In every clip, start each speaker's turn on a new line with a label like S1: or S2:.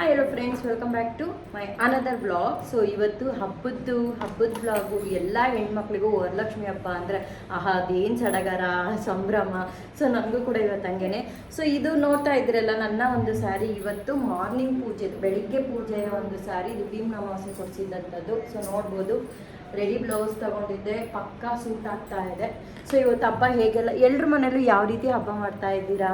S1: Hi hello friends welcome back to my another blog so ಇವತ್ತು ಹಬ್ಬದ್ದು, ಹಬ್ಬದ blog ಎಲ್ಲ ಹೆಣ್ಮಕ್ಳಿಗೂ ವರಲಕ್ಷ್ಮಿ ಹಬ್ಬ ಅಂದರೆ, ಆಹಾ, ಅದೇನು ಸಡಗರ, ಸಂಭ್ರಮ. ಸೊ ನನಗೂ ಕೂಡ ಇವತ್ತು ಹಂಗೇನೆ. ಸೊ ಇದು ನೋಡ್ತಾ ಇದ್ರಲ್ಲ ನನ್ನ ಒಂದು ಸ್ಯಾರಿ ಇವತ್ತು ಮಾರ್ನಿಂಗ್ ಪೂಜೆ, ಬೆಳಿಗ್ಗೆ ಪೂಜೆಯ ಒಂದು ಸ್ಯಾರಿ ಇದು ಭೀಮ್ ಅಮಾವಾಸ್ಯೆ ಕೊಡಿಸಿದಂಥದ್ದು. ಸೊ ನೋಡ್ಬೋದು. ರೆಡಿ ಬ್ಲೌಸ್ ತಗೊಂಡಿದ್ದೆ. ಪಕ್ಕಾ ಸೂಟ್ ಆಗ್ತಾ ಇದೆ. ಸೊ ಇವತ್ತು ಹಬ್ಬ ಹೇಗೆಲ್ಲ, ಎಲ್ರ ಮನೇಲೂ ಯಾವ ರೀತಿ ಹಬ್ಬ ಮಾಡ್ತಾ ಇದ್ದೀರಾ.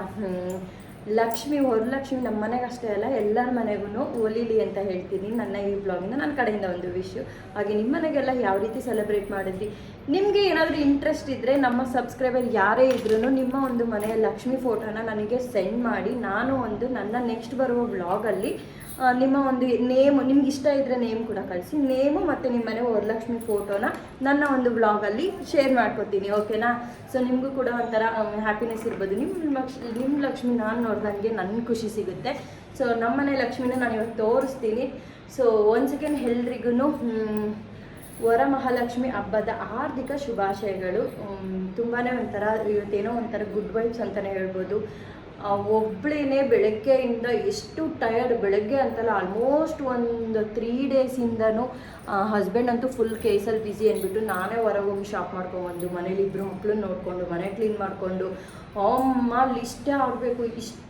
S1: ಲಕ್ಷ್ಮಿ ವರಲಕ್ಷ್ಮಿ ನಮ್ಮ ಮನೆಗೆ ಅಷ್ಟೇ ಅಲ್ಲ, ಎಲ್ಲರ ಮನೆಗೂ ಒಲಿಲಿ ಅಂತ ಹೇಳ್ತೀನಿ ನನ್ನ ಈ ಬ್ಲಾಗಿಂದ ನನ್ನ ಕಡೆಯಿಂದ ಒಂದು ವಿಷಯ ಹಾಗೆ ನಿಮ್ಮ ಮನೆಗೆಲ್ಲ ಯಾವ ರೀತಿ ಸೆಲೆಬ್ರೇಟ್ ಮಾಡಿದ್ರಿ? ನಿಮಗೆ ಏನಾದರೂ ಇಂಟ್ರೆಸ್ಟ್ ಇದ್ದರೆ ನಮ್ಮ ಸಬ್ಸ್ಕ್ರೈಬರ್ ಯಾರೇ ಇದ್ರೂ ನಿಮ್ಮ ಒಂದು ಮನೆಯ ಲಕ್ಷ್ಮಿ ಫೋಟೋನ ನನಗೆ ಸೆಂಡ್ ಮಾಡಿ. ನಾನು ಒಂದು ನನ್ನ ನೆಕ್ಸ್ಟ್ ಬರುವ ಬ್ಲಾಗಲ್ಲಿ ನಿಮ್ಮ ಒಂದು ನೇಮ್, ನಿಮ್ಗೆ ಇಷ್ಟ ಇದ್ದರೆ ನೇಮ್ ಕೂಡ ಕಳಿಸಿ. ನೇಮು ಮತ್ತು ನಿಮ್ಮ ಮನೆ ವರಲಕ್ಷ್ಮಿ ಫೋಟೋನ ನನ್ನ ಒಂದು ಬ್ಲಾಗಲ್ಲಿ ಶೇರ್ ಮಾಡ್ಕೊತೀನಿ ಓಕೆನಾ? ಸೊ ನಿಮಗೂ ಕೂಡ ಒಂಥರ ಹ್ಯಾಪಿನೆಸ್ ಇರ್ಬೋದು. ನಿಮ್ಮ ನಿಮ್ಮ ಲಕ್ಷ್ಮಿ ನಾನು ನೋಡ್ದಂಗೆ ನನ್ನ ಖುಷಿ ಸಿಗುತ್ತೆ. ಸೊ ನಮ್ಮನೆ ಲಕ್ಷ್ಮಿನ ನಾನು ಇವತ್ತು ತೋರಿಸ್ತೀನಿ. ಸೊ ಒನ್ಸ್ ಅಗೇನ್ ಎಲ್ರಿಗೂ ವರಮಹಾಲಕ್ಷ್ಮಿ ಹಬ್ಬದ ಹಾರ್ದಿಕ ಶುಭಾಶಯಗಳು. ತುಂಬಾ ಒಂಥರ, ಇವತ್ತೇನೋ ಒಂಥರ ಗುಡ್ ವೈಬ್ಸ್ ಅಂತಲೇ ಹೇಳ್ಬೋದು. ಆ, ಒಬ್ಳೇನೆ ಬೆಳಗ್ಗೆಯಿಂದ ಎಷ್ಟು ಟಯರ್ಡ್ ಬೆಳಗ್ಗೆ ಅಂತಲ್ಲ ಆಲ್ಮೋಸ್ಟ್ ಒಂದು ತ್ರೀ ಡೇಸಿಂದನೂ ಹಸ್ಬೆಂಡ್ ಅಂತೂ ಫುಲ್ ಕೇಸಲ್ಲಿ ಬ್ಯುಸಿ ಅಂದ್ಬಿಟ್ಟು ನಾನೇ ಹೊರಗೆ ಹೋಗಿ ಶಾಪ್ ಮಾಡ್ಕೊಬಂದು ಮನೇಲಿ ಇಬ್ಬರು ಮಕ್ಕಳನ್ನ ನೋಡಿಕೊಂಡು ಮನೆ ಕ್ಲೀನ್ ಮಾಡಿಕೊಂಡು ಅಮ್ಮ ಲಿಸ್ಟೇ ಆಗಬೇಕು ಇಷ್ಟು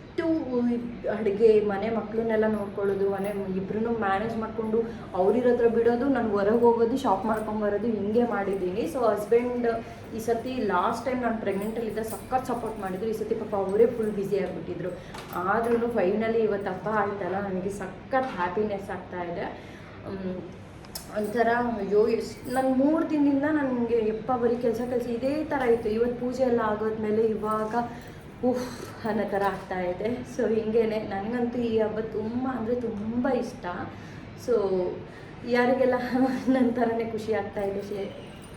S1: ಅಡುಗೆ, ಮನೆ ಮಕ್ಕಳನ್ನೆಲ್ಲ ನೋಡ್ಕೊಳ್ಳೋದು, ಮನೆ ಇಬ್ಬರೂ ಮ್ಯಾನೇಜ್ ಮಾಡಿಕೊಂಡು ಅವ್ರಿರ ಹತ್ರ ಬಿಡೋದು, ನಾನು ಹೊರಗೆ ಹೋಗೋದು ಶಾಪ್ ಮಾಡ್ಕೊಂಬರೋದು ಹಿಂಗೆ ಮಾಡಿದ್ದೀನಿ. ಸೊ ಹಸ್ಬೆಂಡ್ ಈ ಸತಿ ಲಾಸ್ಟ್ ಟೈಮ್ ನಾನು ಪ್ರೆಗ್ನೆಂಟಲ್ಲಿದ್ದ ಸಖತ್ ಸಪೋರ್ಟ್ ಮಾಡಿದ್ರು. ಈ ಸತಿ ಪಾಪ ಅವರೇ ಫುಲ್ ಬ್ಯುಸಿ ಆಗಿಬಿಟ್ಟಿದ್ರು. ಆದ್ರೂ ಫೈನಲಿ ಇವತ್ತು ಹಬ್ಬ ಆಯ್ತಲ್ಲ, ನನಗೆ ಸಖತ್ ಹ್ಯಾಪಿನೆಸ್ ಆಗ್ತಾ ಇದೆ. ಒಂಥರ ಅಯ್ಯೋ ಎಷ್ಟು ನಾನು ಮೂರು ದಿನದಿಂದ ನನಗೆ ಎಪ್ಪ ಬರೀ ಕೆಲಸ ಕೆಲಸ ಇದೇ ಥರ ಇತ್ತು. ಇವತ್ತು ಪೂಜೆ ಎಲ್ಲ ಆಗೋದ್ಮೇಲೆ ಇವಾಗ, ಉಫ್ ಅನ್ನೋ ಥರ ಆಗ್ತಾ ಇದೆ ಸೊ ಹಿಂಗೇನೆ ನನಗಂತೂ ಈ ಹಬ್ಬ ತುಂಬ ಅಂದರೆ ತುಂಬ ಇಷ್ಟ. ಸೊ ಯಾರಿಗೆಲ್ಲ ನನ್ನ ಥರನೇ ಖುಷಿ ಆಗ್ತಾ ಇದೆ, ಶೇ,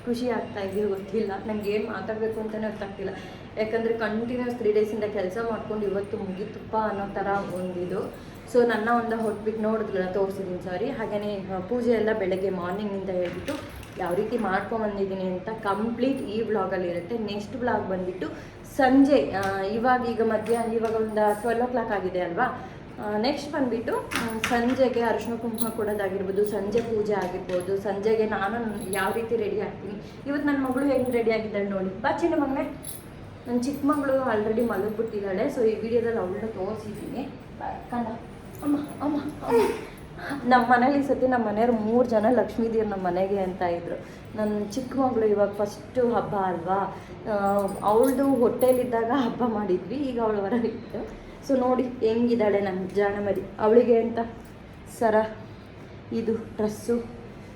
S1: ಖುಷಿ ಆಗ್ತಾ ಇದೆ ಗೊತ್ತಿಲ್ಲ. ನನಗೆ ಏನು ಮಾತಾಡಬೇಕು ಅಂತಲೇ ಗೊತ್ತಾಗ್ತಿಲ್ಲ ಯಾಕಂದರೆ ಕಂಟಿನ್ಯೂಸ್ ತ್ರೀ ಡೇಸಿಂದ ಕೆಲಸ ಮಾಡ್ಕೊಂಡು ಇವತ್ತು ಮುಗಿತುಪ್ಪ ಅನ್ನೋ ಥರ ಒಂದಿದು. ಸೊ ನನ್ನ ಒಂದು ಹೊಟ್ಬಿಟ್ಟು ನೋಡಿದ್ರಲ್ಲ ತೋರಿಸಿದ್ದೀನಿ ಸಾರಿ ಹಾಗೆಯೇ ಪೂಜೆ ಎಲ್ಲ ಬೆಳಗ್ಗೆ ಮಾರ್ನಿಂಗಿಂದ ಹೇಳ್ಬಿಟ್ಟು, ಯಾವ ರೀತಿ ಮಾಡ್ಕೊಂಬಂದಿದ್ದೀನಿ ಅಂತ ಕಂಪ್ಲೀಟ್ ಈ ಬ್ಲಾಗಲ್ಲಿ ಇರುತ್ತೆ ನೆಕ್ಸ್ಟ್ ಬ್ಲಾಗ್ ಬಂದುಬಿಟ್ಟು ಸಂಜೆ ಇವಾಗ ಈಗ ಮಧ್ಯಾಹ್ನ, ಇವಾಗ ಒಂದು ಟ್ವೆಲ್ ಓ ಕ್ಲಾಕ್ ಆಗಿದೆ ಅಲ್ವಾ? ನೆಕ್ಸ್ಟ್ ಬಂದುಬಿಟ್ಟು ಸಂಜೆಗೆ ಅರಿಶಿನ ಕುಂಕುಮ ಕೊಡೋದಾಗಿರ್ಬೋದು, ಸಂಜೆ ಪೂಜೆ ಆಗಿರ್ಬೋದು, ಸಂಜೆಗೆ ನಾನು ಯಾವ ರೀತಿ ರೆಡಿ ಆಗ್ತೀನಿ? ಇವತ್ತು ನನ್ನ ಮಗಳು ಹೆಂಗೆ ರೆಡಿ ಆಗಿದ್ದಾಳೆ ನೋಡಿ. ಬಾ ಚಿನ್ನ ಮಗನೇ. ನನ್ನ ಚಿಕ್ಕ ಮಗಳು ಆಲ್ರೆಡಿ ಮಲಗಿಬಿಟ್ಟಿದ್ದಾಳೆ ಸೊ ಈ ವಿಡಿಯೋದಲ್ಲಿ ಅವಳನ್ನ ತೋರಿಸಿದ್ದೀನಿ. ಕಣ್ಣ ಅಮ್ಮ ಅಮ್ಮ ಅಮ್ಮ. ನಮ್ಮ ಮನೇಲಿ ಸತಿ ನಮ್ಮ ಮನೆಯವ್ರು ಮೂರು ಜನ ಲಕ್ಷ್ಮೀದೇವ್ರು ನಮ್ಮ ಮನೆಗೆ ಅಂತ ಇದ್ರು. ನನ್ನ ಚಿಕ್ಕ ಮಗಳು ಇವಾಗ ಫಸ್ಟು ಹಬ್ಬ ಅಲ್ವಾ? ಅವಳದು ಹೊಟ್ಟೆಲಿದ್ದಾಗ ಹಬ್ಬ ಮಾಡಿದ್ವಿ, ಈಗ ಅವಳು ಹೊರಗಿತ್ತು ಸೊ ನೋಡಿ, ಹೆಂಗಿದ್ದಾಳೆ ನನ್ನ ಜಾಣ ಮರಿ ಅವಳಿಗೆ ಅಂತ ಸರ, ಇದು ಡ್ರೆಸ್ಸು,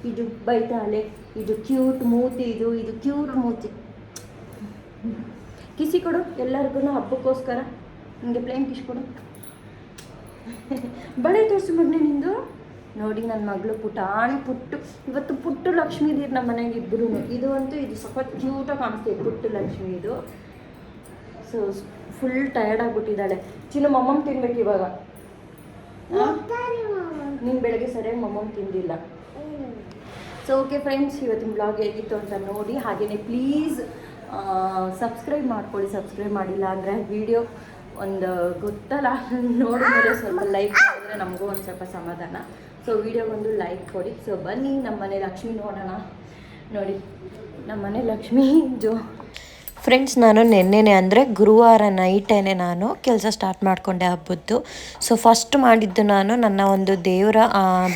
S1: ಇದು ಬೈತಾಳೆ, ಇದು ಕ್ಯೂಟ್ ಮೂತಿ ಇದು ಇದು ಕ್ಯೂಟ್ ಮೂತಿ. ಕಿಸಿ ಕೊಡು ಎಲ್ಲರಿಗೂ ಹಬ್ಬಕ್ಕೋಸ್ಕರ. ನಿಮಗೆ ಪ್ಲೇನ್ ಕಿಸಿ ಕೊಡು. ಬಳೆ ತೋರಿಸು ಮಗ್ನೆ ನಿಂದು. ನೋಡಿ ನನ್ನ ಮಗಳು ಪುಟಾಣಿ ಪುಟ್ಟು. ಇವತ್ತು ಪುಟ್ಟು ಲಕ್ಷ್ಮೀ ಇದೀರ್ ನಮ್ಮ ಮನೆಗೆ ಇಬ್ಬರು ಇದು ಅಂತೂ ಇದು ಸ್ವಲ್ಪ ಕ್ಯೂಟಾಗಿ ಕಾಣಿಸ್ತಿದೆ ಪುಟ್ಟು ಲಕ್ಷ್ಮಿ ಇದು. ಸೊ ಫುಲ್ ಟಯರ್ಡ್ ಆಗಿಬಿಟ್ಟಿದ್ದಾಳೆ. ಚಿನ್ನು ಮಮ್ಮಮ್ ತಿನ್ಬೇಕು ಇವಾಗ. ನೀನು ಬೆಳಗ್ಗೆ ಸರಿಯಾಗಿ ಮಮ್ಮಮ್ ತಿಂದಿಲ್ಲ. ಸೊ ಓಕೆ ಫ್ರೆಂಡ್ಸ್ ಇವತ್ತಿನ ಬ್ಲಾಗ್ ಹೇಗಿತ್ತು ಅಂತ ನೋಡಿ ಹಾಗೆಯೇ ಪ್ಲೀಸ್ ಸಬ್ಸ್ಕ್ರೈಬ್ ಮಾಡ್ಕೊಳ್ಳಿ ಸಬ್ಸ್ಕ್ರೈಬ್ ಮಾಡಿಲ್ಲ ಅಂದರೆ ವಿಡಿಯೋ ಒಂದು ಗೊತ್ತಲ್ಲ. ನೋಡಿದ್ರೆ ಸ್ವಲ್ಪ ಲೈಕ್ ಮಾಡಿದ್ರೆ ನಮಗೂ ಒಂದು ಸ್ವಲ್ಪ ಸಮಾಧಾನ. ಸೊ ವಿಡಿಯೋಗೊಂದು ಲೈಕ್ ಕೊಡಿ. ಸೊ ಬನ್ನಿ ನಮ್ಮ ಮನೆ ಲಕ್ಷ್ಮಿ ನೋಡೋಣ. ನೋಡಿ ನಮ್ಮ ಮನೆ ಲಕ್ಷ್ಮಿ ಜೋ.
S2: ಫ್ರೆಂಡ್ಸ್ ನಾನು ನಿನ್ನೆನೆ ಅಂದರೆ ಗುರುವಾರ ನೈಟೇನೆ ನಾನು ಕೆಲಸ ಸ್ಟಾರ್ಟ್ ಮಾಡಿಕೊಂಡೆ ಹಬ್ಬದ್ದು. ಸೊ ಫಸ್ಟ್ ಮಾಡಿದ್ದು ನಾನು ನನ್ನ ಒಂದು ದೇವರ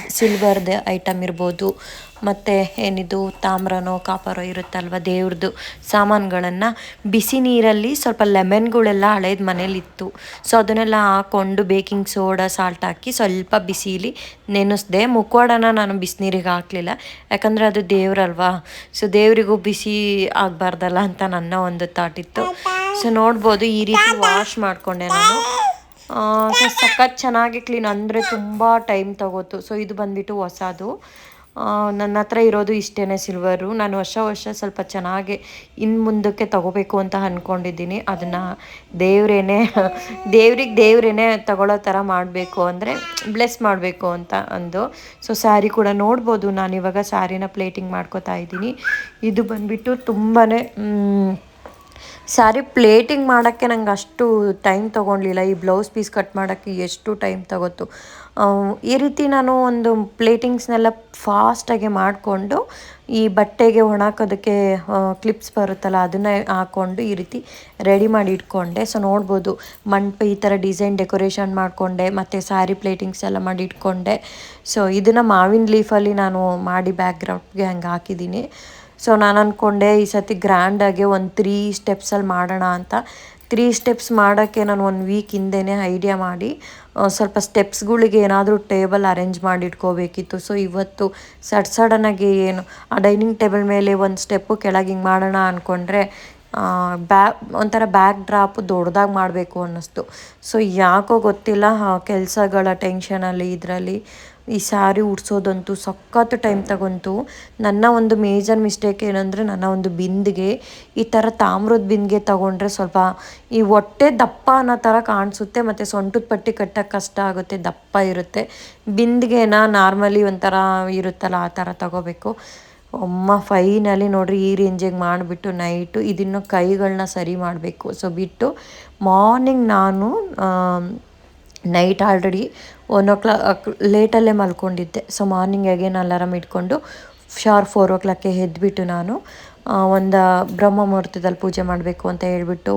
S2: ಸಿಲ್ವರ್ದು ಐಟಮ್ ಇರ್ಬೋದು. ಮತ್ತು ಏನಿದು, ತಾಮ್ರನೋ, ಕಾಪರೋ ಇರುತ್ತಲ್ವ ದೇವ್ರದ್ದು ಸಾಮಾನುಗಳನ್ನು. ಬಿಸಿ ನೀರಲ್ಲಿ ಸ್ವಲ್ಪ ಲೆಮನ್ಗಳೆಲ್ಲ ಹಳೇದು ಮನೇಲಿತ್ತು. ಸೊ ಅದನ್ನೆಲ್ಲ ಹಾಕ್ಕೊಂಡು ಬೇಕಿಂಗ್ ಸೋಡಾ ಸಾಲ್ಟ್ ಹಾಕಿ ಸ್ವಲ್ಪ ಬಿಸಿಲಿ ನೆನೆಸ್ದೆ. ಮುಖವಾಡನ ನಾನು ಬಿಸಿನೀರಿಗೆ ಹಾಕಲಿಲ್ಲ. ಯಾಕಂದರೆ ಅದು ದೇವ್ರಲ್ವಾ. ಸೊ ದೇವರಿಗೂ ಬಿಸಿ ಆಗಬಾರ್ದಲ್ಲ ಅಂತ ನನ್ನ ಒಂದು ಥಾಟ್ ಇತ್ತು. ಸೊ ನೋಡ್ಬೋದು ಈ ರೀತಿ ವಾಶ್ ಮಾಡಿಕೊಂಡೆ ನಾನು. ಸೊ, ಸಖತ್ ಚೆನ್ನಾಗಿ ಕ್ಲೀನ್ ಅಂದರೆ ತುಂಬ ಟೈಮ್ ತಗೋತು. ಸೊ ಇದು ಬಂದ್ಬಿಟ್ಟು ಹೊಸದು. ನನ್ನ ಹತ್ರ ಇರೋದು ಇಷ್ಟೇ ಸಿಲ್ವರು ನಾನು ವರ್ಷ ವರ್ಷ ಸ್ವಲ್ಪ ಚೆನ್ನಾಗಿ ಇನ್ನು ಮುಂದಕ್ಕೆ ತಗೋಬೇಕು ಅಂತ ಅಂದ್ಕೊಂಡಿದ್ದೀನಿ ಅದನ್ನು ದೇವ್ರೇನೆ, ದೇವ್ರಿಗೆ ದೇವ್ರೇನೆ ತಗೊಳ್ಳೋ ಥರ ಮಾಡಬೇಕು ಅಂದರೆ ಬ್ಲೆಸ್ ಮಾಡಬೇಕು ಅಂತ ಅಂದು. ಸೊ ಸ್ಯಾರಿ ಕೂಡ ನೋಡ್ಬೋದು. ನಾನು ಇವಾಗ ಸ್ಯಾರಿನ ಪ್ಲೇಟಿಂಗ್ ಮಾಡ್ಕೋತಾ ಇದ್ದೀನಿ. ಇದು ಬಂದ್ಬಿಟ್ಟು ತುಂಬಾ ಸ್ಯಾರಿ ಪ್ಲೇಟಿಂಗ್ ಮಾಡೋಕ್ಕೆ ನಂಗೆ ಅಷ್ಟು ಟೈಮ್ ತೊಗೊಳ್ಲಿಲ್ಲ ಈ ಬ್ಲೌಸ್ ಪೀಸ್ ಕಟ್ ಮಾಡೋಕ್ಕೆ ಎಷ್ಟು ಟೈಮ್ ತಗೋತು ಈ ರೀತಿ ನಾನು ಒಂದು ಪ್ಲೇಟಿಂಗ್ಸ್ನೆಲ್ಲ ಫಾಸ್ಟಾಗಿ ಮಾಡಿಕೊಂಡು ಈ ಬಟ್ಟೆಗೆ ಒಣಾಕೋದಕ್ಕೆ ಕ್ಲಿಪ್ಸ್ ಬರುತ್ತಲ್ಲ ಅದನ್ನು ಹಾಕ್ಕೊಂಡು ಈ ರೀತಿ ರೆಡಿ ಮಾಡಿ ಇಟ್ಕೊಂಡೆ. ಸೊ ನೋಡ್ಬೋದು ಮಂಟಪ ಈ ಥರ ಡಿಸೈನ್ ಡೆಕೋರೇಷನ್ ಮಾಡಿಕೊಂಡೆ, ಮತ್ತು ಸ್ಯಾರಿ ಪ್ಲೇಟಿಂಗ್ಸ್ ಎಲ್ಲ ಮಾಡಿ ಇಟ್ಕೊಂಡೆ. ಸೊ ಇದನ್ನು ಮಾವಿನ ಲೀಫಲ್ಲಿ ನಾನು ಮಾಡಿ ಬ್ಯಾಕ್ಗ್ರೌಂಡ್ಗೆ ಹಂಗೆ ಹಾಕಿದ್ದೀನಿ. ಸೊ ನಾನು ಅಂದ್ಕೊಂಡೆ ಈ ಸತಿ ಗ್ರ್ಯಾಂಡಾಗಿ ಒಂದು ತ್ರೀ ಸ್ಟೆಪ್ಸಲ್ಲಿ ಮಾಡೋಣ ಅಂತ. ತ್ರೀ ಸ್ಟೆಪ್ಸ್ ಮಾಡೋಕ್ಕೆ ನಾನು ಒಂದು ವೀಕ್ ಹಿಂದೆನೇ ಐಡಿಯಾ ಮಾಡಿ ಸ್ವಲ್ಪ ಸ್ಟೆಪ್ಸ್ಗಳಿಗೆ ಏನಾದರೂ ಟೇಬಲ್ ಅರೇಂಜ್ ಮಾಡಿ ಇಟ್ಕೋಬೇಕಿತ್ತು. ಸೊ ಇವತ್ತು ಸಡ್ ಸಡನ್ನಾಗಿ ಏನು, ಆ ಡೈನಿಂಗ್ ಟೇಬಲ್ ಮೇಲೆ ಒಂದು ಸ್ಟೆಪ್ಪು ಕೆಳಗೆ ಹಿಂಗೆ ಮಾಡೋಣ ಅಂದ್ಕೊಂಡ್ರೆ ಬ್ಯಾ, ಒಂಥರ ಬ್ಯಾಕ್ ಡ್ರಾಪ್ ದೊಡ್ಡದಾಗಿ ಮಾಡಬೇಕು ಅನ್ನಿಸ್ತು. ಸೊ ಯಾಕೋ ಗೊತ್ತಿಲ್ಲ ಕೆಲಸಗಳ ಟೆನ್ಷನಲ್ಲಿ ಇದರಲ್ಲಿ ಈ ಸ್ಯಾರಿ ಉಡ್ಸೋದಂತೂ ಸಖತ್ತು ಟೈಮ್ ತಗೊಂತು. ನನ್ನ ಒಂದು ಮೇಜರ್ ಮಿಸ್ಟೇಕ್ ಏನಂದರೆ ನನ್ನ ಒಂದು ಬಿಂದಿಗೆ ಈ ಥರ ತಾಮ್ರದ ಬಿಂದಿಗೆ ತಗೊಂಡ್ರೆ ಸ್ವಲ್ಪ ಈ ಹೊಟ್ಟೆ ದಪ್ಪ ಅನ್ನೋ ಥರ ಕಾಣಿಸುತ್ತೆ, ಮತ್ತು ಸೊಂಟದ ಪಟ್ಟಿ ಕಟ್ಟಕ್ಕೆ ಕಷ್ಟ ಆಗುತ್ತೆ, ದಪ್ಪ ಇರುತ್ತೆ. ಬಿಂದಿಗೆನ ನಾರ್ಮಲಿ ಒಂಥರ ಇರುತ್ತಲ್ಲ, ಆ ಥರ ತಗೋಬೇಕು. ಅಮ್ಮ ಫೈನಲಿ ನೋಡ್ರಿ ಈ ರೇಂಜಿಗೆ ಮಾಡಿಬಿಟ್ಟು ನೈಟು ಇದನ್ನು ಕೈಗಳನ್ನ ಸರಿ ಮಾಡಬೇಕು. ಸೊ ಬಿಟ್ಟು ಮಾರ್ನಿಂಗ್ ನಾನು night already one o'clock ಲೇಟಲ್ಲೇ ಮಲ್ಕೊಂಡಿದ್ದೆ. ಸೊ ಮಾರ್ನಿಂಗ್ ಅಗೇನ್ ಅಲಾರಾಮ್ ಇಟ್ಕೊಂಡು ಶಾರ್ ಫೋರ್ ಓ ಕ್ಲಾಕ್ಗೆ ಎದ್ಬಿಟ್ಟು ನಾನು ಒಂದು ಬ್ರಹ್ಮ ಮುಹೂರ್ತದಲ್ಲಿ ಪೂಜೆ ಮಾಡಬೇಕು ಅಂತ ಹೇಳಿಬಿಟ್ಟು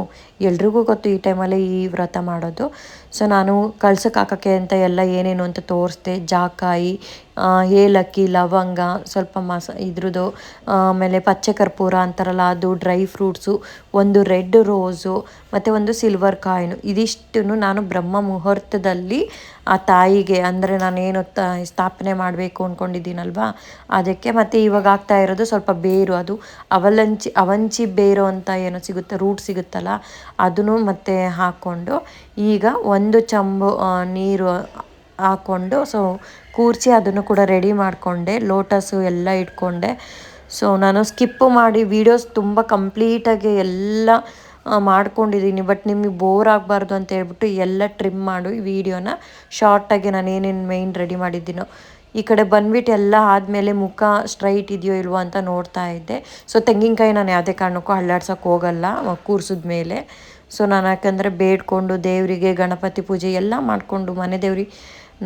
S2: ಎಲ್ರಿಗೂ ಗೊತ್ತು ಈ ಟೈಮಲ್ಲಿ ಈ ವ್ರತ ಮಾಡೋದು. ಸೊ ನಾನು ಕಳ್ಸಕ್ಕೆ ಹಾಕೋಕ್ಕೆ ಅಂತ ಎಲ್ಲ ಏನೇನು ಅಂತ ತೋರಿಸ್ದೆ. ಜಾಕಾಯಿ ಏಲಕ್ಕಿ, ಲವಂಗ, ಸ್ವಲ್ಪ ಮಸ, ಇದ್ರದ್ದು ಆಮೇಲೆ ಪಚ್ಚೆ ಕರ್ಪೂರ ಅಂತಾರಲ್ಲ, ಅದು ಡ್ರೈ ಫ್ರೂಟ್ಸು, ಒಂದು ರೆಡ್ ರೋಸು, ಮತ್ತು ಒಂದು ಸಿಲ್ವರ್ ಕಾಯಿನು. ಇದಿಷ್ಟನ್ನು ನಾನು ಬ್ರಹ್ಮ ಮುಹೂರ್ತದಲ್ಲಿ ಆ ತಾಯಿಗೆ, ಅಂದರೆ ನಾನೇನು ತ, ಸ್ಥಾಪನೆ ಮಾಡಬೇಕು ಅಂದ್ಕೊಂಡಿದ್ದೀನಲ್ವಾ ಅದಕ್ಕೆ ಮತ್ತು ಇವಾಗ ಆಗ್ತಾ ಇರೋದು ಸ್ವಲ್ಪ ಬೇರು, ಅದು ಅವಲಂಚಿ, ಅವಂಚಿ ಬೇರು ಅಂತ ಏನೋ ಸಿಗುತ್ತೆ, ರೂಟ್ ಸಿಗುತ್ತಲ್ಲ, ಅದನ್ನು ಮತ್ತೆ ಹಾಕ್ಕೊಂಡು ಈಗ ಒಂದು ಚಂಬು ನೀರು ಹಾಕ್ಕೊಂಡು ಸೊ ಕೂರಿಸಿ ಅದನ್ನು ಕೂಡ ರೆಡಿ ಮಾಡಿಕೊಂಡೆ ಲೋಟಸು ಎಲ್ಲ ಇಟ್ಕೊಂಡೆ. ಸೊ ನಾನು ಸ್ಕಿಪ್ಪು ಮಾಡಿ ವೀಡಿಯೋಸ್ ತುಂಬ ಕಂಪ್ಲೀಟಾಗಿ ಎಲ್ಲ ಮಾಡ್ಕೊಂಡಿದ್ದೀನಿ. ಬಟ್ ನಿಮಗೆ ಬೋರ್ ಆಗಬಾರ್ದು ಅಂತ ಹೇಳ್ಬಿಟ್ಟು ಎಲ್ಲ ಟ್ರಿಮ್ ಮಾಡು ಈ ವೀಡಿಯೋನ ಶಾರ್ಟಾಗಿ ನಾನು ಏನೇನು ಮೇಯ್ನ್ ರೆಡಿ ಮಾಡಿದ್ದೀನೋ. ಈ ಕಡೆ ಬಂದ್ಬಿಟ್ಟು ಎಲ್ಲ ಆದಮೇಲೆ ಮುಖ ಸ್ಟ್ರೈಟ್ ಇದೆಯೋ ಇಲ್ವೋ ಅಂತ ನೋಡ್ತಾ ಇದ್ದೆ. ಸೊ ತೆಂಗಿನಕಾಯಿ ನಾನು ಯಾವುದೇ ಕಾರಣಕ್ಕೂ ಅಳ್ಳಾಡ್ಸೋಕೆ ಹೋಗಲ್ಲ, ಕೂರಿಸಿದ ಮೇಲೆ. ಸೊ ನಾನು ಯಾಕಂದರೆ ಬೇಡ್ಕೊಂಡು ದೇವರಿಗೆ ಗಣಪತಿ ಪೂಜೆ ಎಲ್ಲ ಮಾಡಿಕೊಂಡು ಮನೆ ದೇವ್ರಿಗೆ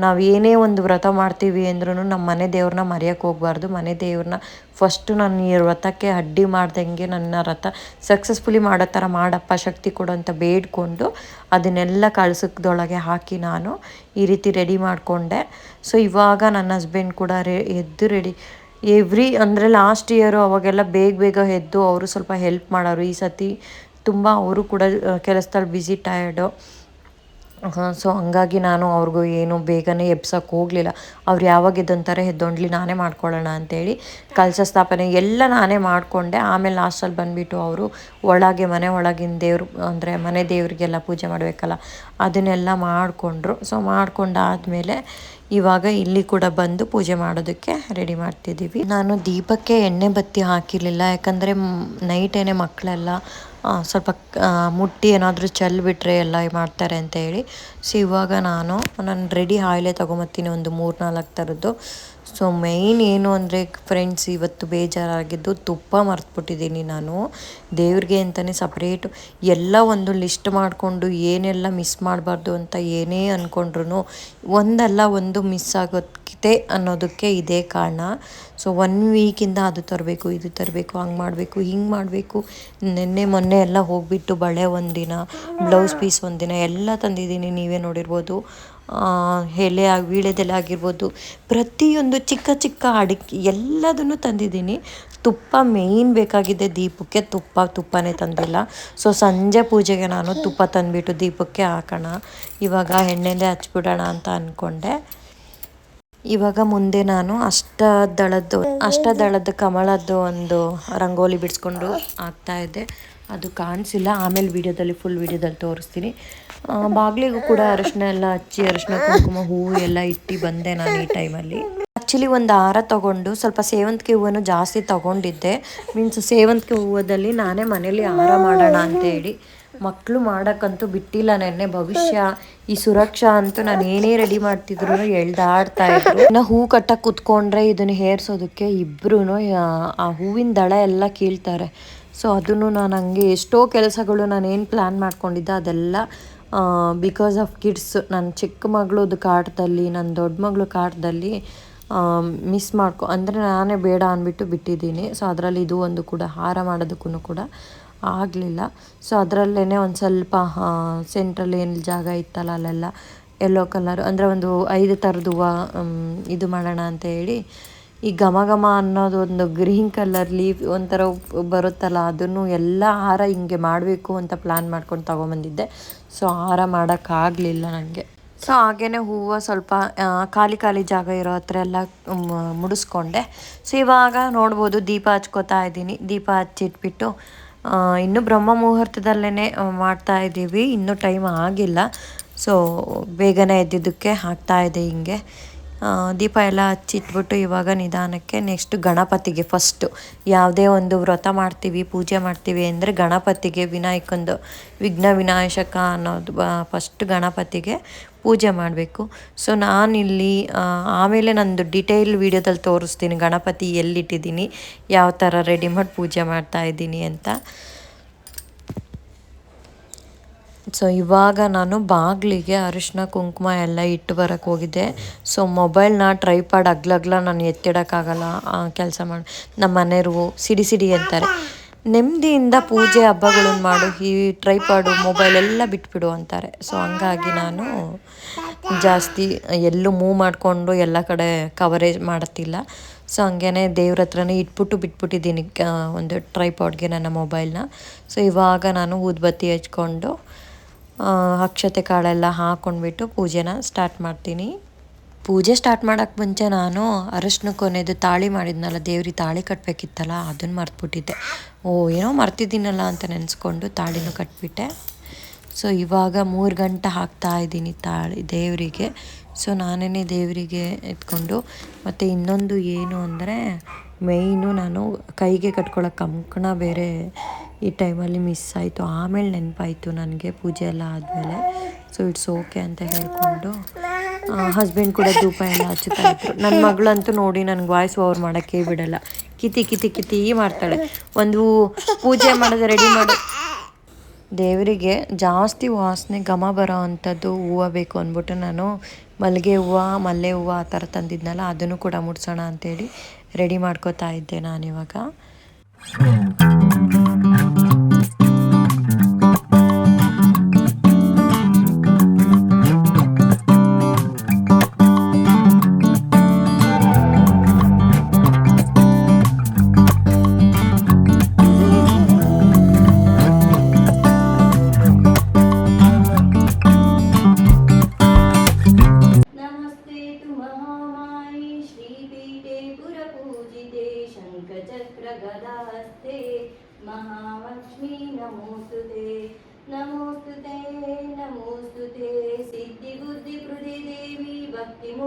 S2: ನಾವು ಏನೇ ಒಂದು ವ್ರತ ಮಾಡ್ತೀವಿ ಅಂದ್ರೂ ನಮ್ಮ ಮನೆ ದೇವ್ರನ್ನ ಮರೆಯೋಕ್ಕೆ ಹೋಗಬಾರ್ದು. ಮನೆ ದೇವ್ರನ್ನ ಫಸ್ಟು ನಾನು ಈ ವ್ರತಕ್ಕೆ ಅಡ್ಡಿ ಮಾಡ್ದಂಗೆ ನನ್ನ ವ್ರತ ಸಕ್ಸಸ್ಫುಲಿ ಮಾಡೋ ಥರ ಮಾಡಪ್ಪ, ಶಕ್ತಿ ಕೊಡು ಅಂತ ಬೇಡ್ಕೊಂಡು ಅದನ್ನೆಲ್ಲ ಕಳ್ಸಕ್ದೊಳಗೆ ಹಾಕಿ ನಾನು ಈ ರೀತಿ ರೆಡಿ ಮಾಡಿಕೊಂಡೆ. ಸೊ ಇವಾಗ ನನ್ನ ಹಸ್ಬೆಂಡ್ ಕೂಡ ರೆ ಎದ್ದು ರೆಡಿ ಎವ್ರಿ ಅಂದರೆ ಲಾಸ್ಟ್ ಇಯರು ಅವಾಗೆಲ್ಲ ಬೇಗ ಬೇಗ ಎದ್ದು ಅವರು ಸ್ವಲ್ಪ ಹೆಲ್ಪ್ ಮಾಡೋರು. ಈ ಸತಿ ತುಂಬ ಅವರು ಕೂಡ ಕೆಲಸದಲ್ಲಿ ಬ್ಯುಸಿ ಟಯರ್ಡು ಸೊ ಹಂಗಾಗಿ ನಾನು ಅವ್ರಿಗೂ ಏನು ಬೇಗನೆ ಎಬ್ಸೋಕೆ ಹೋಗಲಿಲ್ಲ. ಅವ್ರು ಯಾವಾಗ ಎದ್ದಂತಾರೆ ಎದ್ದೊಂಡ್ಲಿ ನಾನೇ ಮಾಡ್ಕೊಳ್ಳೋಣ ಅಂತೇಳಿ ಕಲಶ ಸ್ಥಾಪನೆ ಎಲ್ಲ ನಾನೇ ಮಾಡಿಕೊಂಡೆ. ಆಮೇಲೆ ಲಾಸ್ಟಲ್ಲಿ ಬಂದುಬಿಟ್ಟು ಅವರು ಒಳಗೆ ಮನೆ ಒಳಗಿನ ದೇವ್ರು, ಅಂದರೆ ಮನೆ ದೇವರಿಗೆಲ್ಲ ಪೂಜೆ ಮಾಡಬೇಕಲ್ಲ, ಅದನ್ನೆಲ್ಲ ಮಾಡಿಕೊಂಡ್ರು. ಸೊ ಮಾಡಿಕೊಂಡಾದಮೇಲೆ ಇವಾಗ ಇಲ್ಲಿ ಕೂಡ ಬಂದು ಪೂಜೆ ಮಾಡೋದಕ್ಕೆ ರೆಡಿ ಮಾಡ್ತಿದ್ದೀವಿ. ನಾನು ದೀಪಕ್ಕೆ ಎಣ್ಣೆ ಬತ್ತಿ ಹಾಕಿರಲಿಲ್ಲ, ಯಾಕಂದರೆ ನೈಟೇನೆ ಮಕ್ಕಳೆಲ್ಲ ಸ್ವಲ್ಪ ಮುಟ್ಟಿ ಏನಾದರೂ ಚೆಲ್ಬಿಟ್ರೆ ಎಲ್ಲ ಮಾಡ್ತಾರೆ ಅಂತ ಹೇಳಿ. ಸೊ ಇವಾಗ ನಾನು ನಾನು ರೆಡಿ ಆಯಿಲೇ ತೊಗೊಂಬತ್ತೀನಿ ಒಂದು ಮೂರು ನಾಲ್ಕು ಥರದ್ದು. ಸೊ ಮೇಯ್ನ್ ಏನು ಅಂದರೆ ಫ್ರೆಂಡ್ಸ್ ಇವತ್ತು ಬೇಜಾರಾಗಿದ್ದು ತುಪ್ಪ ಮರ್ತುಬಿಟ್ಟಿದ್ದೀನಿ ನಾನು. ದೇವ್ರಿಗೆ ಅಂತಲೇ ಸಪ್ರೇಟ್ ಎಲ್ಲ ಒಂದು ಲಿಸ್ಟ್ ಮಾಡಿಕೊಂಡು ಏನೆಲ್ಲ ಮಿಸ್ ಮಾಡಬಾರ್ದು ಅಂತ ಏನೇ ಅಂದ್ಕೊಂಡ್ರು ಒಂದಲ್ಲ ಒಂದು ಮಿಸ್ ಆಗುತ್ತೆ ಅನ್ನೋದಕ್ಕೆ ಇದೇ ಕಾರಣ. ಸೊ ಒನ್ ವೀಕಿಂದ ಅದು ತರಬೇಕು, ಇದು ತರಬೇಕು, ಹಂಗೆ ಮಾಡಬೇಕು, ಹಿಂಗೆ ಮಾಡಬೇಕು. ನಿನ್ನೆ ಮೊನ್ನೆ ಎಲ್ಲ ಹೋಗಿಬಿಟ್ಟು ಬಳೆ ಒಂದಿನ ಬ್ಲೌಸ್ ಪೀಸ್ ಒಂದಿನ ಎಲ್ಲ ತಂದಿದ್ದೀನಿ, ನೀವೇ ನೋಡಿರ್ಬೋದು. ಎಲೆ ಆಗಿ, ವೀಳ್ಯದೆಲೆ ಆಗಿರ್ಬೋದು, ಪ್ರತಿಯೊಂದು ಚಿಕ್ಕ ಚಿಕ್ಕ ಅಡಿಕೆ ಎಲ್ಲದನ್ನು ತಂದಿದ್ದೀನಿ. ತುಪ್ಪ ಮೇಯ್ನ್ ಬೇಕಾಗಿದೆ ದೀಪಕ್ಕೆ. ತುಪ್ಪ, ತುಪ್ಪನೇ ತಂದಿಲ್ಲ. ಸೊ ಸಂಜೆ ಪೂಜೆಗೆ ನಾನು ತುಪ್ಪ ತಂದುಬಿಟ್ಟು ದೀಪಕ್ಕೆ ಹಾಕೋಣ. ಇವಾಗ ಎಣ್ಣೆಲೆ ಹಚ್ಬಿಡೋಣ ಅಂತ ಅಂದ್ಕೊಂಡೆ ಇವಾಗ ಮುಂದೆ ನಾನು ಅಷ್ಟದಳದ್ದು ಅಷ್ಟದಳದ ಕಮಲದ್ದು ಒಂದು ರಂಗೋಲಿ ಬಿಡಿಸ್ಕೊಂಡು ಹಾಕ್ತಾಯಿದ್ದೆ ಅದು ಕಾಣಿಸಿಲ್ಲ. ಆಮೇಲೆ ವೀಡಿಯೋದಲ್ಲಿ ಫುಲ್ ವೀಡಿಯೋದಲ್ಲಿ ತೋರಿಸ್ತೀನಿ. ಬಾಗಿಲಿಗೂ ಕೂಡ ಅರಿಶಿನ ಎಲ್ಲ ಹಚ್ಚಿ, ಅರಿಶಿನ, ಕುಂಕುಮ, ಹೂವು ಎಲ್ಲ ಇಟ್ಟು ಬಂದೆ ನಾನು ಈ ಟೈಮಲ್ಲಿ ಆ್ಯಕ್ಚುಲಿ ಒಂದು ಹಾರ ತಗೊಂಡು, ಸ್ವಲ್ಪ ಸೇವಂತಿಗೆ ಹೂವನ್ನು ಜಾಸ್ತಿ ತಗೊಂಡಿದ್ದೆ. ಮೀನ್ಸ್ ಸೇವಂತಿಗೆ ಹೂವದಲ್ಲಿ ನಾನೇ ಮನೇಲಿ ಹಾರ ಮಾಡೋಣ ಅಂತೇಳಿ. ಮಕ್ಕಳು ಮಾಡೋಕ್ಕಂತೂ ಬಿಟ್ಟಿಲ್ಲ ನೆನ್ನೆ. ಭವಿಷ್ಯ ಈ ಸುರಕ್ಷಾ ಅಂತೂ ನಾನು ಏನೇ ರೆಡಿ ಮಾಡ್ತಿದ್ರು ಎಳ್ದಾಡ್ತಾ ಇದ್ರು. ಇನ್ನು ಹೂ ಕಟ್ಟಕ್ಕೆ ಕುತ್ಕೊಂಡ್ರೆ ಇದನ್ನು ಹೇರ್ಸೋದಕ್ಕೆ ಇಬ್ಬರೂ ಆ ಹೂವಿನ ದಳ ಎಲ್ಲ ಕೀಳ್ತಾರೆ. ಸೊ ಅದನ್ನು ನಾನು ಹಂಗೆ ಎಷ್ಟೋ ಕೆಲಸಗಳು ನಾನು ಏನು ಪ್ಲ್ಯಾನ್ ಮಾಡ್ಕೊಂಡಿದ್ದೆ ಅದೆಲ್ಲ ಬಿಕಾಸ್ ಆಫ್ ಕಿಡ್ಸ್ ನನ್ನ ಚಿಕ್ಕ ಮಗಳದ್ದು ಕಾಟದಲ್ಲಿ ನನ್ನ ದೊಡ್ಡ ಮಗಳು ಕಾಟದಲ್ಲಿ ಮಿಸ್ ಮಾಡ್ಕೊ, ಅಂದರೆ ನಾನೇ ಬೇಡ ಅಂದ್ಬಿಟ್ಟು ಬಿಟ್ಟಿದ್ದೀನಿ. ಸೊ ಅದರಲ್ಲಿ ಇದು ಒಂದು ಕೂಡ, ಹಾರ ಮಾಡೋದಕ್ಕೂ ಕೂಡ ಆಗಲಿಲ್ಲ. ಸೊ ಅದರಲ್ಲೇ ಒಂದು ಸ್ವಲ್ಪ ಸೆಂಟ್ರಲ್ಲಿ ಏನು ಜಾಗ ಇತ್ತಲ್ಲ, ಅಲ್ಲೆಲ್ಲ ಎಲ್ಲೋ ಕಲರ್ ಅಂದರೆ ಒಂದು ಐದು ಥರದ್ದು ಹೂವು ಇದು ಮಾಡೋಣ ಅಂತ ಹೇಳಿ, ಈ ಘಮ ಘಮ ಅನ್ನೋದು ಒಂದು ಗ್ರೀನ್ ಕಲರ್ ಲೀಫ್ ಒಂಥರ ಬರುತ್ತಲ್ಲ, ಅದನ್ನು ಎಲ್ಲ ಹಾರ ಹಿಂಗೆ ಮಾಡಬೇಕು ಅಂತ ಪ್ಲ್ಯಾನ್ ಮಾಡ್ಕೊಂಡು ತೊಗೊಂಬಂದಿದ್ದೆ. ಸೊ ಆಹಾರ ಮಾಡೋಕ್ಕಾಗಲಿಲ್ಲ ನನಗೆ ಸೊ ಹಾಗೇ ಹೂವು ಸ್ವಲ್ಪ ಖಾಲಿ ಖಾಲಿ ಜಾಗ ಇರೋ ಹತ್ರ ಎಲ್ಲ ಮುಡಿಸ್ಕೊಂಡೆ. ಸೊ ಇವಾಗ ನೋಡ್ಬೋದು ದೀಪ ಹಚ್ಕೋತಾ ಇದ್ದೀನಿ. ದೀಪ ಹಚ್ಚಿಟ್ಬಿಟ್ಟು ಇನ್ನೂ ಬ್ರಹ್ಮ ಮುಹೂರ್ತದಲ್ಲೇ ಮಾಡ್ತಾ ಇದ್ದೀವಿ. ಇನ್ನೂ ಟೈಮ್ ಆಗಿಲ್ಲ. ಸೊ ಬೇಗನೆ ಎದ್ದಿದ್ದಕ್ಕೆ ಹಾಕ್ತಾ ಇದೆ ಹಿಂಗೆ. ದೀಪ ಎಲ್ಲ ಹಚ್ಚಿಟ್ಬಿಟ್ಟು ಇವಾಗ ನಿಧಾನಕ್ಕೆ ನೆಕ್ಸ್ಟ್ ಗಣಪತಿಗೆ ಫಸ್ಟು ಯಾವುದೇ ಒಂದು ವ್ರತ ಮಾಡ್ತೀವಿ, ಪೂಜೆ ಮಾಡ್ತೀವಿ ಅಂದರೆ ಗಣಪತಿಗೆ ವಿನಾಯಕಂದು ವಿಘ್ನ ವಿನಾಶಕ ಅನ್ನೋದು ಫಸ್ಟ್ ಗಣಪತಿಗೆ ಪೂಜೆ ಮಾಡಬೇಕು. ಸೊ ಇಲ್ಲಿ ಆಮೇಲೆ ನಂದು ಡಿಟೇಲ್ ವೀಡಿಯೋದಲ್ಲಿ ತೋರಿಸ್ತೀನಿ ಗಣಪತಿ ಎಲ್ಲಿಟ್ಟಿದ್ದೀನಿ, ಯಾವ ಥರ ರೆಡಿಮೇಡ್ ಪೂಜೆ ಮಾಡ್ತಾ ಇದ್ದೀನಿ ಅಂತ. ಸೊ ಇವಾಗ ನಾನು ಬಾಗಿಲಿಗೆ ಅರಿಶಿನ, ಕುಂಕುಮ ಎಲ್ಲ ಇಟ್ಟು ಬರೋಕ್ಕೆ ಹೋಗಿದ್ದೆ. ಸೊ ಮೊಬೈಲ್ನ ಟ್ರೈಪಾಡ್ ಅಗ್ಲಗ್ಲ ನಾನು ಎತ್ತಿಡೋಕ್ಕಾಗಲ್ಲ ಕೆಲಸ ಮಾಡಿ ನಮ್ಮ ಮನೆಯವರು ಸಿಡಿ ಸಿಡಿ ಅಂತಾರೆ. ನೆಮ್ಮದಿಯಿಂದ ಪೂಜೆ ಹಬ್ಬಗಳನ್ನು ಮಾಡು, ಈ ಟ್ರೈಪಾಡು ಮೊಬೈಲ್ ಎಲ್ಲ ಬಿಟ್ಬಿಡು ಅಂತಾರೆ. ಸೊ ಹಂಗಾಗಿ ನಾನು ಜಾಸ್ತಿ ಎಲ್ಲೂ ಮೂವ್ ಮಾಡಿಕೊಂಡು ಎಲ್ಲ ಕಡೆ ಕವರೇಜ್ ಮಾಡ್ತಿಲ್ಲ ಸೊ ಹಂಗೇ ದೇವ್ರ ಹತ್ರನೇ ಇಟ್ಬಿಟ್ಟು ಬಿಟ್ಬಿಟ್ಟಿದ್ದೀನಿ ಒಂದು ಟ್ರೈಪಾಡ್ಗೆ ನನ್ನ ಮೊಬೈಲ್ನ ಸೊ ಇವಾಗ ನಾನು ಊದ್ಬತ್ತಿ ಹಚ್ಕೊಂಡು ಅಕ್ಷತೆ ಕಾಳೆಲ್ಲ ಹಾಕ್ಕೊಂಡ್ಬಿಟ್ಟು ಪೂಜೆನ ಸ್ಟಾರ್ಟ್ ಮಾಡ್ತೀನಿ. ಪೂಜೆ ಸ್ಟಾರ್ಟ್ ಮಾಡೋಕ್ಕೆ ಮುಂಚೆ ನಾನು ಅರಶಿನ ಕೊನೆದು ತಾಳಿ ಮಾಡಿದ್ನಲ್ಲ, ದೇವ್ರಿಗೆ ತಾಳಿ ಕಟ್ಟಬೇಕಿತ್ತಲ್ಲ ಅದನ್ನು ಮರ್ತುಬಿಟ್ಟಿದ್ದೆ. ಓ, ಏನೋ ಮರ್ತಿದ್ದೀನಲ್ಲ ಅಂತ ನೆನೆಸ್ಕೊಂಡು ತಾಳಿನೂ ಕಟ್ಬಿಟ್ಟೆ. ಸೊ ಇವಾಗ ಮೂರು ಗಂಟೆ ಹಾಕ್ತಾ ಇದ್ದೀನಿ ತಾಳಿ ದೇವರಿಗೆ. ಸೊ ನಾನೇ ದೇವರಿಗೆ ಎತ್ಕೊಂಡು ಮತ್ತು ಇನ್ನೊಂದು ಏನು ಅಂದರೆ ಮೇಯ್ನು ನಾನು ಕೈಗೆ ಕಟ್ಕೊಳ್ಳೋ ಕಂಕಣ ಬೇರೆ ಈ ಟೈಮಲ್ಲಿ ಮಿಸ್ ಆಯಿತು. ಆಮೇಲೆ ನೆನಪಾಯಿತು ನನಗೆ ಪೂಜೆ ಎಲ್ಲ ಆದಮೇಲೆ. ಸೊ ಇಟ್ಸ್ ಓಕೆ ಅಂತ ಹೇಳಿಕೊಂಡು ಹಸ್ಬೆಂಡ್ ಕೂಡ ಧೂಪ ಎಲ್ಲ ಹಚ್ಚುತ್ತಾ ಇದ್ರು. ನನ್ನ ಮಗಳಂತೂ ನೋಡಿ ನನಗೆ ವಾಯ್ಸ್ ಓವರ್ ಮಾಡೋಕ್ಕೆ ಬಿಡಲ್ಲ. ಕಿತಿ ಕಿತಿ ಕಿತಿ ಮಾಡ್ತಾಳೆ. ಒಂದು ಪೂಜೆ ಮಾಡೋದು ರೆಡಿ ಮಾಡಿ. ದೇವರಿಗೆ ಜಾಸ್ತಿ ವಾಸನೆ ಘಮ ಬರೋ ಅಂಥದ್ದು ಹೂವು ಬೇಕು ಅಂದ್ಬಿಟ್ಟು ನಾನು ಮಲ್ಲಿಗೆ ಹೂವು, ಮಲ್ಲೆ ಹೂವು ಆ ಥರ ತಂದಿದ್ನಲ್ಲ, ಅದನ್ನು ಕೂಡ ಮುಡ್ಸೋಣ ಅಂತೇಳಿ ರೆಡಿ ಮಾಡ್ಕೋತಾ ಇದ್ದೆ ನಾನಿವಾಗ.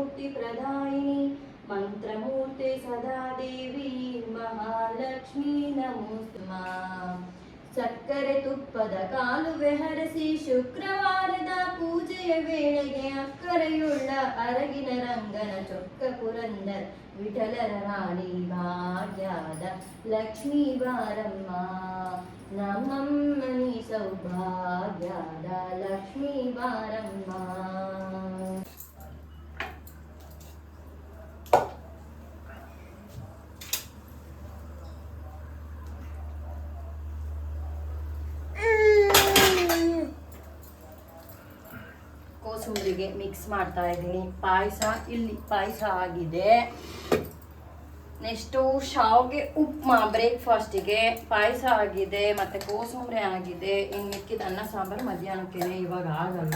S1: भक्तिमुक्तिप्रदायिनी मन्त्रमूर्ते सदा देवी महालक्ष्मी नमोऽस्तु मा ಸಕ್ಕರೆ ತುಪ್ಪದ ಕಾಲುವೆ ಹರಸಿ ಶುಕ್ರವಾರದ ಪೂಜೆಯ ವೇಳೆಗೆ ಅಕ್ಕರೆಯುಳ್ಳ ಅರಗಿನ ರಂಗನ ಚೊಕ್ಕ ಪುರಂದರ ವಿಠಲರ ರಾಣಿ ಭಾಗ್ಯದ ಲಕ್ಷ್ಮೀ ಬಾರಮ್ಮ ನಮ್ಮಮ್ಮನಿ ಸೌಭಾಗ್ಯದ ಲಕ್ಷ್ಮೀ ಬಾರಮ್ಮ ಕೋಸಂಬರಿಗೆ ಮಿಕ್ಸ್ ಮಾಡ್ತಾ ಇದ್ದೀನಿ. ಪಾಯಸ ಇಲ್ಲಿ ಪಾಯಸ ಆಗಿದೆ. ನೆಕ್ಸ್ಟು ಶಾವ್ಗೆ ಉಪ್ಮಾ ಬ್ರೇಕ್ಫಾಸ್ಟಿಗೆ ಪಾಯಸ ಆಗಿದೆ, ಮತ್ತು ಕೋಸಂಬರಿ ಆಗಿದೆ. ಇನ್ನು ಮಿಕ್ಕಿದ ಅನ್ನ, ಸಾಂಬಾರು ಮಧ್ಯಾಹ್ನಕ್ಕೆ ಇವಾಗ ಆಗಲ್ಲ.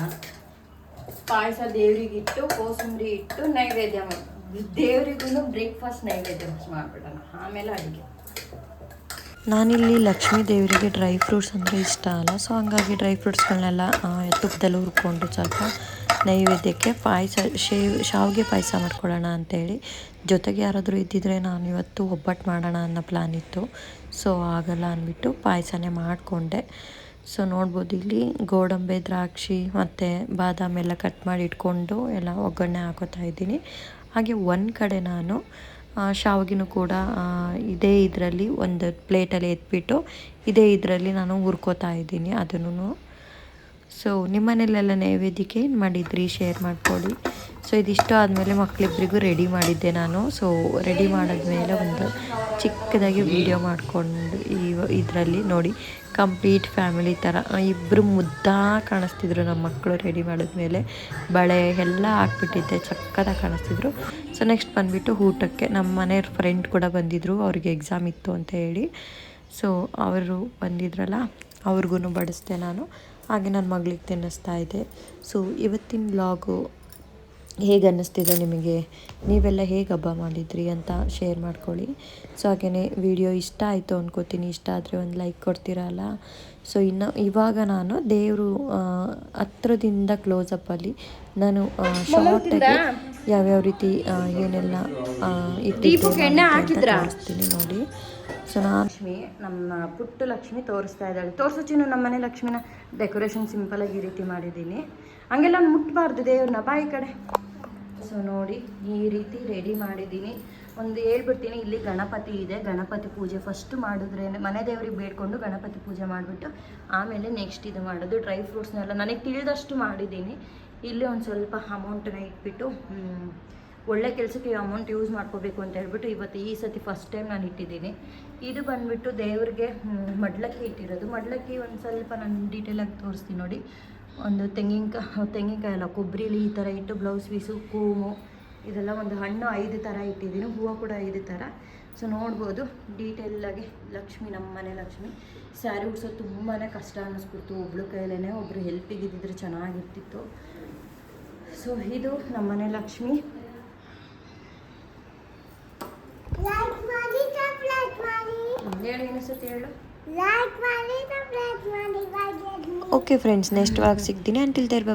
S1: ಪಾಯಸ ದೇವ್ರಿಗೆ ಇಟ್ಟು, ಕೋಸಂಬರಿ ಇಟ್ಟು ನೈವೇದ್ಯ ಮಾಡಿ ದೇವರಿಗೂ ಬ್ರೇಕ್ಫಾಸ್ಟ್ ನೈವೇದ್ಯ ಮಾಡಿಬಿಡೋಣ. ಆಮೇಲೆ ಅಡುಗೆ.
S2: ನಾನಿಲ್ಲಿ ಲಕ್ಷ್ಮೀ ದೇವರಿಗೆ ಡ್ರೈ ಫ್ರೂಟ್ಸ್ ಅಂದರೆ ಇಷ್ಟ ಅಲ್ಲ. ಸೊ ಹಂಗಾಗಿ ಡ್ರೈ ಫ್ರೂಟ್ಸ್ಗಳನ್ನೆಲ್ಲ ತುಪ್ಪದಲ್ಲಿ ಹುರ್ಕೊಂಡು ಸ್ವಲ್ಪ ನೈವೇದ್ಯಕ್ಕೆ ಪಾಯಸ ಶೇವ್ ಶಾವಿಗೆ ಪಾಯಸ ಮಾಡ್ಕೊಳ್ಳೋಣ ಅಂತೇಳಿ. ಜೊತೆಗೆ ಯಾರಾದರೂ ಇದ್ದಿದ್ದರೆ ನಾನು ಇವತ್ತು ಒಬ್ಬಟ್ಟು ಮಾಡೋಣ ಅನ್ನೋ ಪ್ಲ್ಯಾನ್ ಇತ್ತು. ಸೊ ಆಗಲ್ಲ ಅಂದ್ಬಿಟ್ಟು ಪಾಯಸನೇ ಮಾಡಿಕೊಂಡೆ. ಸೊ ನೋಡ್ಬೋದು ಇಲ್ಲಿ ಗೋಡಂಬಿ, ದ್ರಾಕ್ಷಿ ಮತ್ತು ಬಾದಾಮಿ ಎಲ್ಲ ಕಟ್ ಮಾಡಿ ಇಟ್ಕೊಂಡು ಎಲ್ಲ ಒಗ್ಗರಣೆ ಹಾಕೋತಾ ಇದ್ದೀನಿ. ಹಾಗೆ ಒಂದು ಕಡೆ ನಾನು ಶಾವಿಗೆನೂ ಕೂಡ ಇದೇ ಇದರಲ್ಲಿ ಒಂದು ಪ್ಲೇಟಲ್ಲಿ ಎತ್ಬಿಟ್ಟು, ಇದೇ ಇದರಲ್ಲಿ ನಾನು ಹುರ್ಕೋತಾ ಇದ್ದೀನಿ. ಅದನ್ನು ಸೊ ನಿಮ್ಮ ಮನೇಲೆಲ್ಲ ನೈವೇದ್ಯಕ್ಕೆ ಏನು ಮಾಡಿದ್ರಿ? ಶೇರ್ ಮಾಡ್ಕೊಳ್ಳಿ ಸೊ ಇದಿಷ್ಟು ಆದಮೇಲೆ ಮಕ್ಕಳಿಬ್ಬರಿಗೂ ರೆಡಿ ಮಾಡಿದ್ದೆ ನಾನು. ಸೊ ರೆಡಿ ಮಾಡಿದ್ಮೇಲೆ ಒಂದು ಚಿಕ್ಕದಾಗಿ ವಿಡಿಯೋ ಮಾಡಿಕೊಂಡು ಇದರಲ್ಲಿ ನೋಡಿ ಕಂಪ್ಲೀಟ್ ಫ್ಯಾಮಿಲಿ ಥರ ಇಬ್ಬರು ಮುದ್ದಾ ಕಾಣಿಸ್ತಿದ್ರು ನಮ್ಮ ಮಕ್ಕಳು ರೆಡಿ ಮಾಡಿದ್ಮೇಲೆ. ಬಳೆ ಎಲ್ಲ ಹಾಕ್ಬಿಟ್ಟಿದ್ದೆ, ಚಕ್ಕದಾಗ ಕಾಣಿಸ್ತಿದ್ರು. ಸೊ ನೆಕ್ಸ್ಟ್ ಬಂದುಬಿಟ್ಟು ಊಟಕ್ಕೆ ನಮ್ಮ ಮನೆಯವ್ರ ಫ್ರೆಂಡ್ ಕೂಡ ಬಂದಿದ್ದರು ಅವ್ರಿಗೆ ಎಕ್ಸಾಮ್ ಇತ್ತು ಅಂತ ಹೇಳಿ. ಸೊ ಅವರು ಬಂದಿದ್ರಲ್ಲ ಅವ್ರಿಗೂ ಬಡಿಸ್ದೆ ನಾನು. ಹಾಗೆ ನನ್ನ ಮಗಳಿಗೆ ತಿನ್ನಿಸ್ತಾ ಇದೆ. ಸೊ ಇವತ್ತಿನ ಬ್ಲಾಗು ಹೇಗೆ ಅನ್ನಿಸ್ತಿದೆ ನಿಮಗೆ? ನೀವೆಲ್ಲ ಹೇಗೆ ಹಬ್ಬ ಮಾಡಿದ್ರಿ ಅಂತ ಶೇರ್ ಮಾಡ್ಕೊಳ್ಳಿ. ಸೊ ಹಾಗೆಯೇ ವಿಡಿಯೋ ಇಷ್ಟ ಆಯಿತು ಅಂದ್ಕೋತೀನಿ ಇಷ್ಟ ಆದರೆ ಒಂದು ಲೈಕ್ ಕೊಡ್ತೀರಲ್ಲ ಸೊ ಇನ್ನು ಇವಾಗ ನಾನು ದೇವರು ಹತ್ರದಿಂದ ಕ್ಲೋಸಪ್ಪಲ್ಲಿ ನಾನು ಶಾರ್ಟಾಗಿ ಯಾವ್ಯಾವ ರೀತಿ ಏನೆಲ್ಲ ಇಟ್ಟಿದ್ದೆ ತೋರಿಸ್ತೀನಿ ನೋಡಿ. ಸೊ
S1: ಲಕ್ಷ್ಮಿ ನಮ್ಮ ಪುಟ್ಟ ಲಕ್ಷ್ಮಿ ತೋರಿಸ್ತಾ ಇದ್ದಾಳೆ. ತೋರಿಸೋಚಿನ ನಮ್ಮ ಮನೆ ಲಕ್ಷ್ಮಿನ ಡೆಕೋರೇಷನ್ ಸಿಂಪಲ್ ಆಗಿ ಈ ರೀತಿ ಮಾಡಿದ್ದೀನಿ. ಹಂಗೆಲ್ಲ ಮುಟ್ಟಬಾರ್ದು ದೇವ್ರನ್ನ ಬಾಯಿ ಕಡೆ. ಸೊ ನೋಡಿ, ಈ ರೀತಿ ರೆಡಿ ಮಾಡಿದ್ದೀನಿ. ಒಂದು ಹೇಳ್ಬಿಡ್ತೀನಿ, ಇಲ್ಲಿ ಗಣಪತಿ ಇದೆ. ಗಣಪತಿ ಪೂಜೆ ಫಸ್ಟ್ ಮಾಡಿದ್ರೆ ಮನೆ ದೇವ್ರಿಗೆ ಬೇಡ್ಕೊಂಡು ಗಣಪತಿ ಪೂಜೆ ಮಾಡಿಬಿಟ್ಟು ಆಮೇಲೆ ನೆಕ್ಸ್ಟ್ ಇದು ಮಾಡೋದು. ಡ್ರೈ ಫ್ರೂಟ್ಸ್ನೆಲ್ಲ ನನಗೆ ತಿಳಿದಷ್ಟು ಮಾಡಿದ್ದೀನಿ. ಇಲ್ಲಿ ಒಂದು ಸ್ವಲ್ಪ ಅಮೌಂಟನ್ನ ಇಟ್ಬಿಟ್ಟು ಒಳ್ಳೆ ಕೆಲಸಕ್ಕೆ ಅಮೌಂಟ್ ಯೂಸ್ ಮಾಡ್ಕೋಬೇಕು ಅಂತ ಹೇಳ್ಬಿಟ್ಟು ಇವತ್ತು ಈ ಸತಿ ಫಸ್ಟ್ ಟೈಮ್ ನಾನು ಇಟ್ಟಿದ್ದೀನಿ. ಇದು ಬಂದ್ಬಿಟ್ಟು ದೇವ್ರಿಗೆ ಮಡ್ಲಕ್ಕಿ ಇಟ್ಟಿರೋದು. ಮಡ್ಲಕ್ಕಿ ಒಂದು ಸ್ವಲ್ಪ ನಾನು ಡೀಟೇಲಾಗಿ ತೋರಿಸ್ತೀನಿ ನೋಡಿ. ಒಂದು ತೆಂಗಿನಕಾಯಿ ತೆಂಗಿನಕಾಯಿ ಅಲ್ಲ, ಕೊಬ್ಬರಿಲಿ ಈ ಥರ ಇಟ್ಟು ಬ್ಲೌಸ್ ಪೀಸು ಕೂಮು, ಇದೆಲ್ಲ ಒಂದು ಹಣ್ಣು ಐದು ಥರ ಇಟ್ಟಿದ್ದೀನಿ. ಹೂವು ಕೂಡ ಐದು ಥರ ಸೊ ನೋಡ್ಬೋದು. ಡೀಟೇಲಾಗಿ ಲಕ್ಷ್ಮಿ, ನಮ್ಮ ಮನೆ ಲಕ್ಷ್ಮಿ. ಸ್ಯಾರಿ ಉಡ್ಸೋದು ತುಂಬಾ ಕಷ್ಟ ಅನ್ನಿಸ್ಬಿಡ್ತು. ಒಬ್ಳು ಕೈಲೇ ಒಬ್ಬರು ಹೆಲ್ಪಿಗೆ ಇದ್ದಿದ್ರೆ ಚೆನ್ನಾಗಿರ್ತಿತ್ತು. ಸೊ ಇದು ನಮ್ಮನೆ ಲಕ್ಷ್ಮಿ.
S3: ಲೈಕ್ ಮಾಡಿ ಸಬ್ಸ್ಕ್ರೈಬ್ ಮಾಡಿ
S1: ಹೇಳಿ ಅನಿಸುತ್ತೆ ಹೇಳು.
S3: ಲೈಕ್ ಮಾಡಿ ಸಬ್ಸ್ಕ್ರೈಬ್ ಮಾಡಿ bye
S2: okay friends next vlog ಸಿಗ್ತೀನಿ. Until there